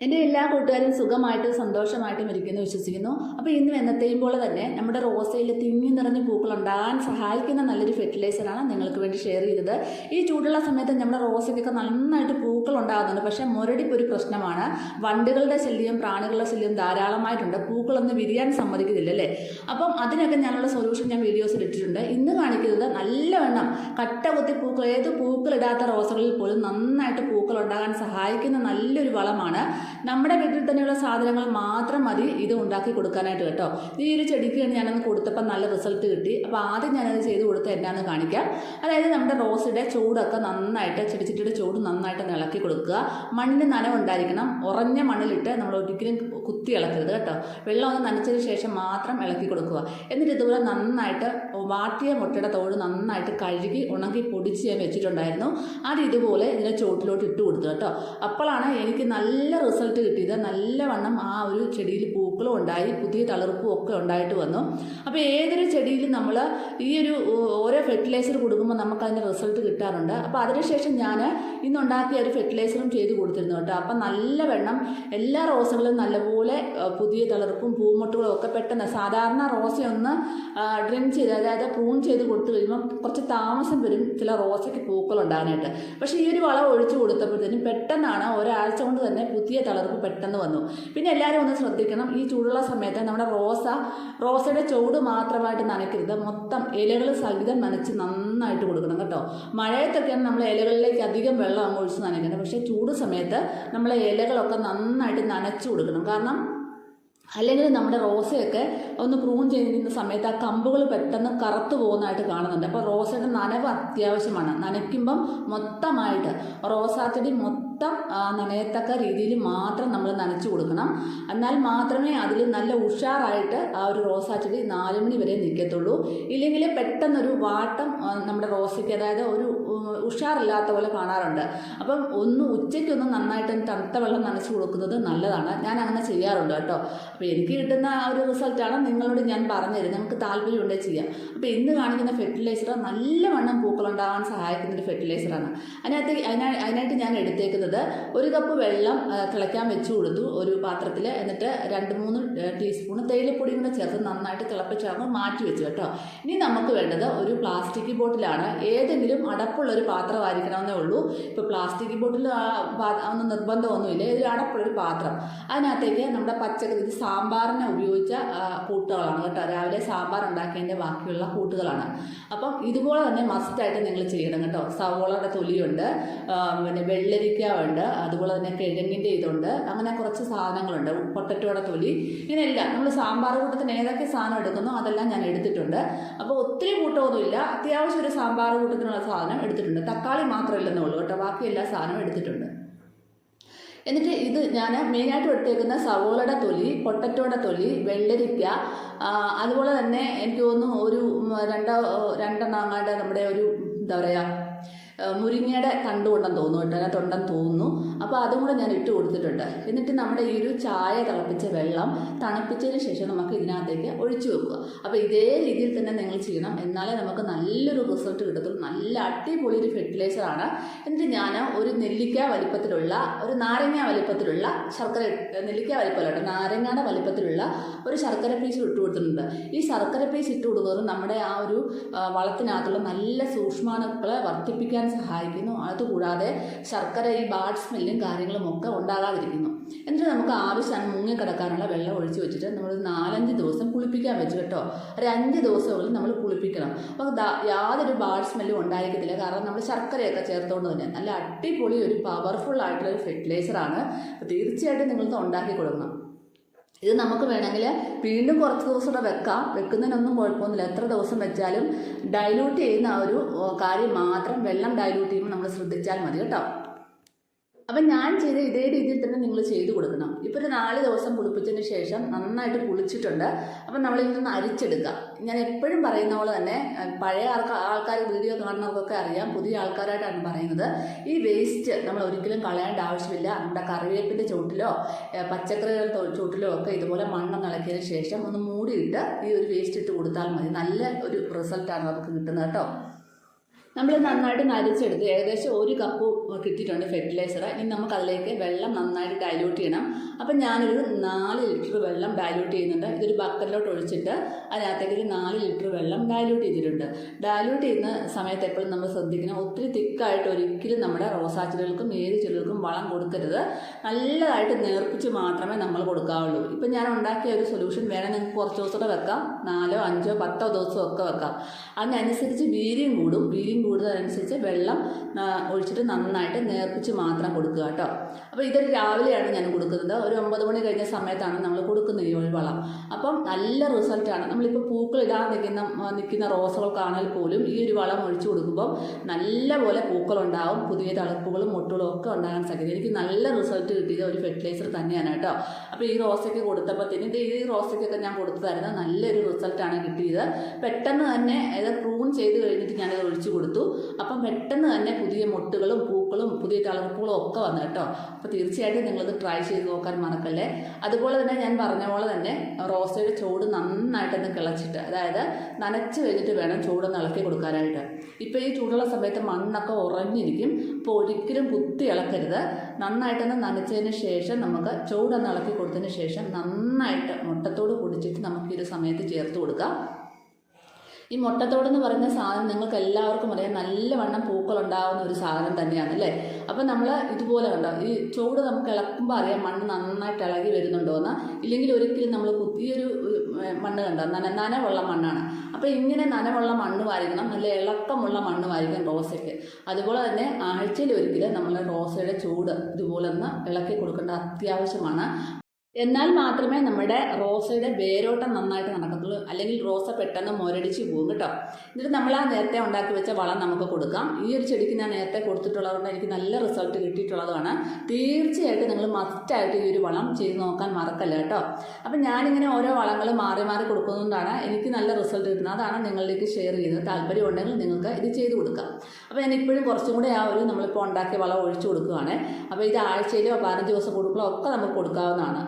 എന്റെ എല്ലാ കൂട്ടുകാരും സുഖമായിട്ടും സന്തോഷമായിട്ടും ഇരിക്കുന്നു വിശ്വസിക്കുന്നു. അപ്പോൾ ഇന്നും എന്നത്തെയും പോലെ തന്നെ നമ്മുടെ റോസയിൽ തിങ്ങി നിറഞ്ഞ പൂക്കൾ ഉണ്ടാകാൻ സഹായിക്കുന്ന നല്ലൊരു ഫെർട്ടിലൈസറാണ് നിങ്ങൾക്ക് വേണ്ടി ഷെയർ ചെയ്തത്. ഈ ചൂടുള്ള സമയത്ത് നമ്മുടെ റോസയ്ക്കൊക്കെ നന്നായിട്ട് പൂക്കൾ ഉണ്ടാകുന്നുണ്ട് പക്ഷേ മുരടിപ്പ് ഒരു പ്രശ്നമാണ്. വണ്ടുകളുടെ ശല്യം പ്രാണികളുടെ ശല്യം ധാരാളമായിട്ടുണ്ട്. പൂക്കളൊന്നും വിരിയാൻ സമ്മതിക്കുന്നില്ല അല്ലേ? അപ്പം അതിനൊക്കെ ഞാനുള്ള സൊല്യൂഷൻ ഞാൻ വീഡിയോസിൽ ഇട്ടിട്ടുണ്ട്. ഇന്ന് കാണിക്കുന്നത് നല്ലവണ്ണം കട്ട കുത്തി പൂക്കൾ ഏത് പൂക്കളിടാത്ത റോസുകളിൽ പോലും നന്നായിട്ട് പൂക്കൾ ഉണ്ടാകാൻ സഹായിക്കുന്ന നല്ലൊരു വളമാണ്. നമ്മുടെ വീട്ടിൽ തന്നെയുള്ള സാധനങ്ങൾ മാത്രം മതി ഇത് ഉണ്ടാക്കി കൊടുക്കാനായിട്ട് കേട്ടോ. ഈ ഒരു ചെടിക്ക് ഞാനൊന്ന് കൊടുത്തപ്പോൾ നല്ല റിസൾട്ട് കിട്ടി. അപ്പോൾ ആദ്യം ഞാനത് ചെയ്ത് കൊടുത്ത് എന്നാന്ന് കാണിക്കാം. അതായത് നമ്മുടെ റോസിന്റെ ചൂടൊക്കെ നന്നായിട്ട് ചെടിച്ചിട്ടിയുടെ ചൂട് നന്നായിട്ട് ഒന്ന് ഇളക്കി കൊടുക്കുക. മണ്ണിന് നനവുണ്ടായിരിക്കണം ഉറഞ്ഞ മണ്ണിലിട്ട് നമ്മൾ ഒരിക്കലും കുത്തി ഇളക്കരുത് കേട്ടോ. വെള്ളം ഒന്ന് നനച്ചതിന് ശേഷം മാത്രം ഇളക്കി കൊടുക്കുക. എന്നിട്ട് ഇതുപോലെ നന്നായിട്ട് വാട്ടിയ മുട്ടയുടെ തോട് നന്നായിട്ട് കഴുകി ഉണങ്ങി പൊടിച്ച് ഞാൻ വെച്ചിട്ടുണ്ടായിരുന്നു. അത് ഇതുപോലെ ഇതിനെ ചോട്ടിലോട്ട് ഇട്ട് കൊടുത്തു കേട്ടോ. അപ്പോഴാണ് എനിക്ക് നല്ല റിസൾട്ട് കിട്ടിയത്. നല്ലവണ്ണം ആ ഒരു ചെടിയിൽ പൂക്കളും ഉണ്ടായി. പുതിയ തളിർപ്പും ഒക്കെ ഉണ്ടായിട്ട് വന്നു. അപ്പോൾ ഏതൊരു ചെടിയിലും നമ്മൾ ഈ ഒരു ഓരോ ഫെർട്ടിലൈസർ കൊടുക്കുമ്പോൾ നമുക്ക് അതിന്റെ റിസൾട്ട് കിട്ടാറുണ്ട്. അപ്പോൾ അതിനുശേഷം ഞാൻ ഇന്നുണ്ടാക്കിയ ഒരു ഫെർട്ടിലൈസറും ചെയ്ത് കൊടുത്തിരുന്നു കേട്ടോ. അപ്പം നല്ല വെണ്ണം എല്ലാ റോസുകളും നല്ലപോലെ പുതിയ തളിർപ്പും പൂമൊട്ടുകളും ഒക്കെ പെട്ടെന്ന് സാധാരണ റോസയൊന്ന് ഡ്രിം ചെയ്ത് അതായത് പ്രൂൺ ചെയ്ത് കൊടുത്തു കഴിയുമ്പോൾ കുറച്ച് താമസം വരും ചില റോസയ്ക്ക് പൂക്കൾ ഉണ്ടാകാനായിട്ട്. പക്ഷേ ഈ ഒരു വളം ഒഴിച്ചു കൊടുത്തപ്പോഴത്തേനും പെട്ടെന്നാണ് ഒരാഴ്ച കൊണ്ട് തന്നെ പുതിയ തളർപ്പ് പെട്ടെന്ന് വന്നു. പിന്നെ എല്ലാവരും ഒന്ന് ശ്രദ്ധിക്കണം ഈ ചൂടുള്ള സമയത്ത് നമ്മുടെ റോസ റോസയുടെ ചുവട് മാത്രമായിട്ട് നനയ്ക്കരുത്. മൊത്തം ഇലകൾ സഹിതം നനച്ച് നന്നായിട്ട് കൊടുക്കണം കേട്ടോ. മഴയത്തൊക്കെയാണ് നമ്മൾ ഇലകളിലേക്ക് അധികം വെള്ളം അങ്ങ് ഒഴിച്ച് നനയ്ക്കുന്നത്. പക്ഷേ ചൂട് സമയത്ത് നമ്മൾ ഇലകളൊക്കെ നന്നായിട്ട് നനച്ച് കൊടുക്കണം. കാരണം അല്ലെങ്കിൽ നമ്മുടെ റോസയൊക്കെ ഒന്ന് പ്രൂൺ ചെയ്യുന്ന സമയത്ത് ആ കമ്പുകൾ പെട്ടെന്ന് കറുത്തു പോകുന്നതായിട്ട് കാണുന്നുണ്ട്. അപ്പോൾ റോസയുടെ നനവ് അത്യാവശ്യമാണ്. നനയ്ക്കുമ്പം മൊത്തമായിട്ട് റോസാച്ചെടി ചെടി മൊത്തം നനയത്തക്ക രീതിയിൽ മാത്രം നമ്മൾ നനച്ചു കൊടുക്കണം. എന്നാൽ മാത്രമേ അതിൽ നല്ല ഉഷാറായിട്ട് ആ ഒരു റോസാ ചെടി നാല് മണി വരെ നിൽക്കത്തുള്ളൂ. ഇല്ലെങ്കിൽ പെട്ടെന്നൊരു വാട്ടം നമ്മുടെ റോസയ്ക്ക് അതായത് ഒരു ഉഷാറില്ലാത്ത പോലെ കാണാറുണ്ട്. അപ്പം ഒന്ന് ഉച്ചയ്ക്കൊന്ന് നന്നായിട്ട് തണുത്ത വെള്ളം നനച്ചു കൊടുക്കുന്നത് നല്ലതാണ്. ഞാൻ അങ്ങനെ ചെയ്യാറുണ്ട് കേട്ടോ. അപ്പോൾ എനിക്ക് കിട്ടുന്ന ആ ഒരു റിസൾട്ടാണ് നിങ്ങളോട് ഞാൻ പറഞ്ഞുതരും. നിങ്ങൾക്ക് താല്പര്യമുണ്ടെങ്കിൽ ചെയ്യാം അപ്പോൾ ഇന്ന് കാണിക്കുന്ന ഫെർട്ടിലൈസർ നല്ലവണ്ണം പൂക്കളുണ്ടാകാൻ സഹായിക്കുന്ന ഒരു ഫെർട്ടിലൈസറാണ് അതിനകത്ത് അതിനാ അതിനായിട്ട് ഞാൻ എടുത്തേക്കുന്നത് ഒരു കപ്പ് വെള്ളം തിളയ്ക്കാൻ വെച്ചു കൊടുത്തു ഒരു പാത്രത്തിൽ. എന്നിട്ട് രണ്ട് മൂന്ന് ടീസ്പൂൺ തേയിലപ്പൊടി കൂടെ ചേർത്ത് നന്നായിട്ട് തിളപ്പിച്ചാകുമ്പോൾ മാറ്റി വെച്ചു കേട്ടോ. ഇനി നമുക്ക് വേണ്ടത് ഒരു പ്ലാസ്റ്റിക് ബോട്ടിലാണ് ഏതെങ്കിലും അടപ്പുള്ള ഒരു പാത്രമായിരിക്കണമെന്നേ ഉള്ളൂ. ഇപ്പോൾ പ്ലാസ്റ്റിക് ബോട്ടിൽ ഒന്നും നിർബന്ധമൊന്നുമില്ല. ഒരു അടപ്പുള്ളൊരു പാത്രം. അതിനകത്തേക്ക് നമ്മുടെ പച്ചക്കറി ഇത് സാമ്പാറിനെ ഉപയോഗിച്ച കൂട്ടുകളാണ് കേട്ടോ. രാവിലെ സാമ്പാർ ഉണ്ടാക്കിയതിന്റെ ബാക്കിയുള്ള കൂട്ടുകളാണ്. അപ്പം ഇതുപോലെ തന്നെ മസ്റ്റായിട്ട് നിങ്ങൾ ചെയ്യണം കേട്ടോ. സവോളയുടെ തൊലിയുണ്ട് പിന്നെ വെള്ളരിക്ക ഉണ്ട് അതുപോലെ തന്നെ കിഴങ്ങിന്റെ ഇതുണ്ട് അങ്ങനെ കുറച്ച് സാധനങ്ങളുണ്ട്. പൊട്ടറ്റോടെ തൊലി ഇങ്ങനെയെല്ലാം നമ്മൾ സാമ്പാർ കൂട്ടത്തിന് ഏതൊക്കെ സാധനം എടുക്കുന്നു അതെല്ലാം ഞാൻ എടുത്തിട്ടുണ്ട്. അപ്പോൾ ഒത്തിരി കൂട്ടമൊന്നുമില്ല. അത്യാവശ്യം ഒരു സാമ്പാർ കൂട്ടത്തിനുള്ള സാധനം എടുത്തിട്ടുണ്ട്. തക്കാളി മാത്രമല്ലെന്നേ ഉള്ളൂ കേട്ടോ. ബാക്കി എല്ലാ സാധനവും എടുത്തിട്ടുണ്ട്. എന്നിട്ട് ഇത് ഞാൻ മെയിനായിട്ട് എടുത്തേക്കുന്ന സവോളയുടെ തൊലി പൊട്ടറ്റോയുടെ തൊലി വെള്ളരിക്ക അതുപോലെ തന്നെ എനിക്ക് തോന്നുന്നു ഒരു രണ്ടോ രണ്ടെണ്ണം അങ്ങാണ്ട് നമ്മുടെ ഒരു എന്താ പറയുക മുരിങ്ങയുടെ തണ്ടുകൊണ്ടെന്ന് തോന്നുന്നു കേട്ടോ. അതിനകത്തുണ്ടെന്ന് തോന്നുന്നു. അപ്പോൾ അതും കൂടെ ഞാൻ ഇട്ട് കൊടുത്തിട്ടുണ്ട്. എന്നിട്ട് നമ്മുടെ ഈ ഒരു ചായ തിളപ്പിച്ച വെള്ളം തണുപ്പിച്ചതിന് ശേഷം നമുക്ക് ഇതിനകത്തേക്ക് ഒഴിച്ചു വെക്കുക. അപ്പോൾ ഇതേ രീതിയിൽ തന്നെ നിങ്ങൾ ചെയ്യണം. എന്നാലേ നമുക്ക് നല്ലൊരു റിസൾട്ട് കിട്ടത്തുള്ളൂ. നല്ല അടിപൊളി ഒരു ഫെർട്ടിലൈസറാണ് എന്നിട്ട് ഞാൻ ഒരു നെല്ലിക്ക വലിപ്പത്തിലുള്ള ഒരു നാരങ്ങ വലിപ്പത്തിലുള്ള ശർക്കര നെല്ലിക്ക വലിപ്പമല്ല നാരങ്ങയുടെ വലിപ്പത്തിലുള്ള ഒരു ശർക്കര പീസ് ഇട്ട് കൊടുത്തിട്ടുണ്ട്. ഈ ശർക്കര പീസ് ഇട്ട് കൊടുക്കുന്നത് നമ്മുടെ ആ ഒരു വളത്തിനകത്തുള്ള നല്ല സൂക്ഷ്മാണുക്കളെ വർദ്ധിപ്പിക്കാൻ സഹായിക്കുന്നു. അതുകൂടാതെ ശർക്കര ഈ ബാഡ് സ്മെല്ലും കാര്യങ്ങളും ഒക്കെ ഉണ്ടാകാതിരിക്കുന്നു. എന്നിട്ട് നമുക്ക് ആവശ്യമാണ് മുങ്ങിക്കിടക്കാനുള്ള വെള്ളം ഒഴിച്ച് വെച്ചിട്ട് നമ്മൾ നാലഞ്ച് ദിവസം കുളിപ്പിക്കാൻ വെച്ച് കേട്ടോ. ഒരു അഞ്ച് ദിവസങ്ങളിൽ നമ്മൾ കുളിപ്പിക്കണം. അപ്പോൾ യാതൊരു ബാഡ് സ്മെല്ലും ഉണ്ടായിരിക്കത്തില്ല. കാരണം നമ്മൾ ശർക്കരയൊക്കെ ചേർത്തുകൊണ്ട് തന്നെ. നല്ല അടിപൊളി ഒരു പവർഫുൾ ആയിട്ടുള്ള ഒരു ഫെർട്ടിലൈസറാണ് തീർച്ചയായിട്ടും നിങ്ങൾക്ക് ഉണ്ടാക്കി കൊടുക്കണം. ഇത് നമുക്ക് വേണമെങ്കിൽ വീണ്ടും കുറച്ച് ദിവസം കൂടെ വെക്കാം. വെക്കുന്നതിനൊന്നും കുഴപ്പമൊന്നുമില്ല. എത്ര ദിവസം വെച്ചാലും ഡൈലൂട്ട് ചെയ്യുന്ന ആ ഒരു കാര്യം മാത്രം വെള്ളം ഡൈലൂട്ട് ചെയ്യുമ്പോൾ നമ്മൾ ശ്രദ്ധിച്ചാൽ മതി കേട്ടോ. അപ്പം ഞാൻ ചെയ്ത ഇതേ രീതിയിൽ തന്നെ നിങ്ങൾ ചെയ്ത് കൊടുക്കണം. ഇപ്പോൾ ഒരു നാല് ദിവസം കുളിപ്പിച്ചതിന് ശേഷം നന്നായിട്ട് കുളിച്ചിട്ടുണ്ട്. അപ്പം നമ്മൾ ഇതൊന്ന് അരിച്ചെടുക്കുക ഞാൻ എപ്പോഴും പറയുന്ന പോലെ തന്നെ പഴയ ആൾക്കാർ ആൾക്കാർ വീഡിയോ കാണുന്നവർക്കൊക്കെ അറിയാം പുതിയ ആൾക്കാരായിട്ടാണ് പറയുന്നത്. ഈ വേസ്റ്റ് നമ്മൾ ഒരിക്കലും കളയേണ്ട ആവശ്യമില്ല. നമ്മുടെ കറിവേപ്പിന്റെ ചുവട്ടിലോ പച്ചക്കറികളുടെ ചുവട്ടിലോ ഒക്കെ ഇതുപോലെ മണ്ണ് നിളക്കിയതിന് ശേഷം ഒന്ന് മൂടിയിട്ട് ഈ ഒരു വേസ്റ്റ് ഇട്ട് കൊടുത്താൽ മതി. നല്ല ഒരു റിസൾട്ടാണ് നമുക്ക് കിട്ടുന്നത് കേട്ടോ. നമ്മൾ നന്നായിട്ട് നരച്ചെടുത്ത്. ഏകദേശം ഒരു കപ്പ് കിട്ടിയിട്ടുണ്ട് ഫെർട്ടിലൈസർ ഇനി നമുക്ക് അതിലേക്ക് വെള്ളം നന്നായിട്ട് ഡൈല്യൂട്ട് ചെയ്യണം. അപ്പം ഞാനൊരു നാല് ലിറ്റർ വെള്ളം ഡൈല്യൂട്ട് ചെയ്യുന്നുണ്ട്. ഇതൊരു ബക്കറ്റിലോട്ട് ഒഴിച്ചിട്ട് അതിനകത്തേക്ക് ഒരു നാല് ലിറ്റർ വെള്ളം ഡൈല്യൂട്ട് ചെയ്തിട്ടുണ്ട്. ഡൈല്യൂട്ട് ചെയ്യുന്ന സമയത്ത് എപ്പോഴും നമ്മൾ ശ്രദ്ധിക്കണം. ഒത്തിരി തിക്കായിട്ട് ഒരിക്കലും നമ്മുടെ റോസാച്ചെടികൾക്കും ഏത് ചെടികൾക്കും വളം കൊടുക്കരുത്. നല്ലതായിട്ട് നേർപ്പിച്ച് മാത്രമേ നമ്മൾ കൊടുക്കാവുള്ളൂ. ഇപ്പം ഞാൻ ഉണ്ടാക്കിയ ഒരു സൊല്യൂഷൻ വേണേൽ നിങ്ങൾക്ക് കുറച്ച് ദിവസം കൂടെ വെക്കാം. നാലോ അഞ്ചോ പത്തോ ദിവസമോ ഒക്കെ വെക്കാം. അതിനനുസരിച്ച് വീര്യം കൂടും. വീര്യം കൂടുന്നതനുസരിച്ച് വെള്ളം ഒഴിച്ചിട്ട് നന്നായിട്ട് നേർപ്പിച്ച് മാത്രം കൊടുക്കുക കേട്ടോ. അപ്പോൾ ഇതൊരു രാവിലെയാണ് ഞാൻ കൊടുക്കുന്നത്. ഒരു ഒമ്പത് മണി കഴിഞ്ഞ സമയത്താണ് നമ്മൾ കൊടുക്കുന്നത് ഈ വളം. അപ്പം നല്ല റിസൾട്ടാണ് നമ്മളിപ്പോൾ പൂക്കൾ ഇടാൻ നിൽക്കുന്ന നിൽക്കുന്ന റോസുകൾക്കാണെങ്കിൽ പോലും ഈ ഒരു വളം ഒഴിച്ചു കൊടുക്കുമ്പോൾ നല്ല പോലെ പൂക്കളുണ്ടാവും. പുതിയ തളിർപ്പുകളും മുട്ടുകളും ഒക്കെ ഉണ്ടാകാൻ സാധിക്കും എനിക്ക് നല്ല റിസൾട്ട് കിട്ടിയത് ഒരു ഫെർട്ടിലൈസർ തന്നെയാണ് കേട്ടോ. അപ്പോൾ ഈ റോസയ്ക്ക് കൊടുത്തപ്പോൾ ഇത് ഈ റോസയ്ക്കൊക്കെ ഞാൻ കൊടുത്തതായിരുന്നു. നല്ലൊരു റിസൾട്ടാണ് കിട്ടിയത്. പെട്ടെന്ന് തന്നെ ഇത് പ്രൂൺ ചെയ്ത് കഴിഞ്ഞിട്ട് ഞാനത് ഒഴിച്ചു കൊടുത്തു. അപ്പം പെട്ടെന്ന് തന്നെ പുതിയ മുട്ടുകളും പൂക്കളും പുതിയ തളർപ്പുകളും ഒക്കെ വന്നു കേട്ടോ. അപ്പോൾ തീർച്ചയായിട്ടും നിങ്ങളത് ട്രൈ ചെയ്ത് നോക്കാൻ മറക്കല്ലേ? അതുപോലെ തന്നെ ഞാൻ പറഞ്ഞ പോലെ തന്നെ റോസയുടെ ചൂട് നന്നായിട്ടൊന്ന് കിളച്ചിട്ട് അതായത് നനച്ച് കഴിഞ്ഞിട്ട് വേണം ചൂടൊന്ന് ഇളക്കി കൊടുക്കാനായിട്ട്. ഇപ്പോൾ ഈ ചൂടുള്ള സമയത്ത് മണ്ണൊക്കെ ഉറഞ്ഞിരിക്കും അപ്പോൾ ഒരിക്കലും കുത്തി ഇളക്കരുത്. നന്നായിട്ടൊന്ന് നനച്ചതിന് ശേഷം നമുക്ക് ചൂടൊന്ന് ഇളക്കി കൊടുത്തതിന് ശേഷം നന്നായിട്ട് മുട്ടത്തോട് പൊടിച്ചിട്ട് നമുക്ക് ഈ ഒരു സമയത്ത് ചേർത്ത് കൊടുക്കാം. ഈ മുട്ടത്തോടെന്ന് പറയുന്ന സാധനം നിങ്ങൾക്ക് എല്ലാവർക്കും അറിയാം. നല്ലവണ്ണം പൂക്കൾ ഉണ്ടാകുന്ന ഒരു സാധനം തന്നെയാണ് അല്ലേ? അപ്പം നമ്മൾ ഇതുപോലെ കണ്ടോ? ഈ ചൂട് നമുക്ക് ഇളക്കുമ്പോൾ അറിയാം മണ്ണ് നന്നായിട്ട് ഇളകി വരുന്നുണ്ടോ എന്ന്. ഇല്ലെങ്കിൽ ഒരിക്കലും നമ്മൾ കുത്തിയൊരു മണ്ണ് കണ്ടോ? നന നനവുള്ള മണ്ണാണ്. അപ്പോൾ ഇങ്ങനെ നനവുള്ള മണ്ണ് വാരിക്കണം. നല്ല ഇളക്കമുള്ള മണ്ണ് വാരിക്കണം റോസയ്ക്ക്. അതുപോലെ തന്നെ ആഴ്ചയിൽ ഒരിക്കലും നമ്മൾ റോസയുടെ ചൂട് ഇതുപോലെ ഒന്ന് ഇളക്കി കൊടുക്കേണ്ട അത്യാവശ്യമാണ്. എന്നാൽ മാത്രമേ നമ്മുടെ റോസയുടെ വേരോട്ടം നന്നായിട്ട് നടക്കത്തുള്ളൂ. അല്ലെങ്കിൽ റോസ പെട്ടെന്ന് മുരടിച്ച് പോകും കേട്ടോ. എന്നിട്ട് നമ്മൾ ആ നേരത്തെ ഉണ്ടാക്കി വെച്ച വളം നമുക്ക് കൊടുക്കാം. ഈ ഒരു ചെടിക്ക് ഞാൻ നേരത്തെ കൊടുത്തിട്ടുള്ളതുകൊണ്ട് എനിക്ക് നല്ല റിസൾട്ട് കിട്ടിയിട്ടുള്ളതാണ് തീർച്ചയായിട്ടും നിങ്ങൾ മസ്റ്റായിട്ട് ഈ ഒരു വളം ചെയ്ത് നോക്കാൻ മറക്കല്ല കേട്ടോ. അപ്പം ഞാനിങ്ങനെ ഓരോ വളങ്ങൾ മാറി മാറി കൊടുക്കുന്നതുകൊണ്ടാണ് എനിക്ക് നല്ല റിസൾട്ട് കിട്ടുന്നത്. അതാണ് നിങ്ങളിലേക്ക് ഷെയർ ചെയ്യുന്നത്. താല്പര്യം ഉണ്ടെങ്കിൽ നിങ്ങൾക്ക് ഇത് ചെയ്ത് കൊടുക്കാം. അപ്പോൾ ഞാൻ ഇപ്പോഴും കുറച്ചും കൂടെ ആ ഒരു നമ്മളിപ്പോൾ ഉണ്ടാക്കിയ വളം ഒഴിച്ചു കൊടുക്കുകയാണ്. അപ്പോൾ ഇത് ആഴ്ചയിലോ പതിനഞ്ച് ദിവസം കൊടുക്കലോ ഒക്കെ നമുക്ക് കൊടുക്കാവുന്നതാണ്.